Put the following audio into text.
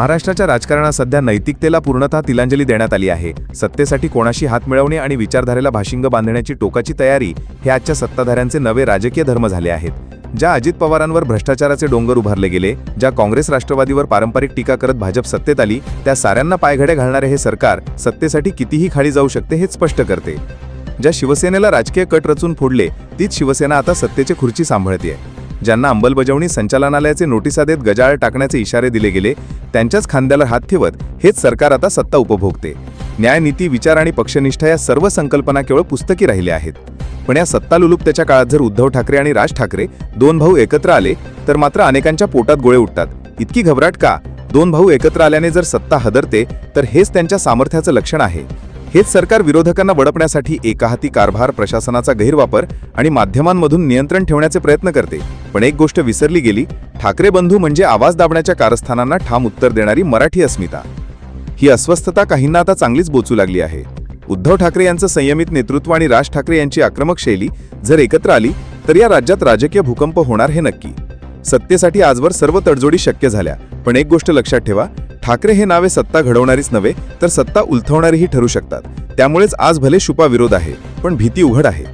महाराष्ट्राच्या राजकारणात सध्या नैतिकतेला पूर्णतः तिलांजली देण्यात आली आहे. सत्तेसाठी कोणाशी हात मिळवणे आणि विचारधारेला भाशिंग बांधण्याची टोकाची तयारी हे आजच्या सत्ताधाऱ्यांचे नवे राजकीय धर्म झाले आहेत. ज्या अजित पवारांवर भ्रष्टाचाराचे डोंगर उभारले गेले ज्या काँग्रेस राष्ट्रवादीवर पारंपरिक टीका करत भाजप सत्तेत आली त्या साऱ्यांना पायघडे घालणारे हे सरकार सत्तेसाठी कितीही खाली जाऊ शकते हेच स्पष्ट करते. ज्या शिवसेनेला राजकीय कट रचून फोडले तीच शिवसेना आता सत्तेची खुर्ची सांभाळते ज्यांना अंमलबजावणी संचालनालयाचे नोटिसा देत गजाळ टाकण्याचे इशारे दिले गेले त्यांच्याच खांद्याला हात ठेवत हेच सरकार आता सत्ता उपभोगते. न्यायनीती विचार आणि पक्षनिष्ठा या सर्व संकल्पना केवळ पुस्तकी राहिल्या आहेत. पण या सत्तालुलुपत्याच्या काळात जर उद्धव ठाकरे आणि राज ठाकरे दोन भाऊ एकत्र आले तर मात्र अनेकांच्या पोटात गोळे उठतात. इतकी घबराट का? दोन भाऊ एकत्र आल्याने जर सत्ता हदरते तर हेच त्यांच्या सामर्थ्याचं लक्षण आहे. हेच सरकार विरोधकांना वडपण्यासाठी एकाहाती कारभार प्रशासनाचा गैरवापर आणि माध्यमांमधून नियंत्रण ठेवण्याचे प्रयत्न करते. पण एक गोष्ट विसरली गेली ठाकरे बंधू म्हणजे आवाज दाबण्याच्या कारस्थानांना ठाम उत्तर देणारी मराठी अस्मिता. ही अस्वस्थता काहींना आता चांगलीच बोचू लागली आहे. उद्धव ठाकरे यांचं संयमित नेतृत्व आणि राज ठाकरे यांची आक्रमक शैली जर एकत्र आली तर या राज्यात राजकीय भूकंप होणार हे नक्की. सत्तेसाठी आजवर सर्व तडजोडी शक्य झाल्या. पण एक गोष्ट लक्षात ठेवा ठाकरे हे नावे सत्ता घडवणारीच नव्हे तर सत्ता उलथवणारीही ठरू शकतात. त्यामुळेच आज भले शुपा विरोध आहे पण भीती उघड आहे.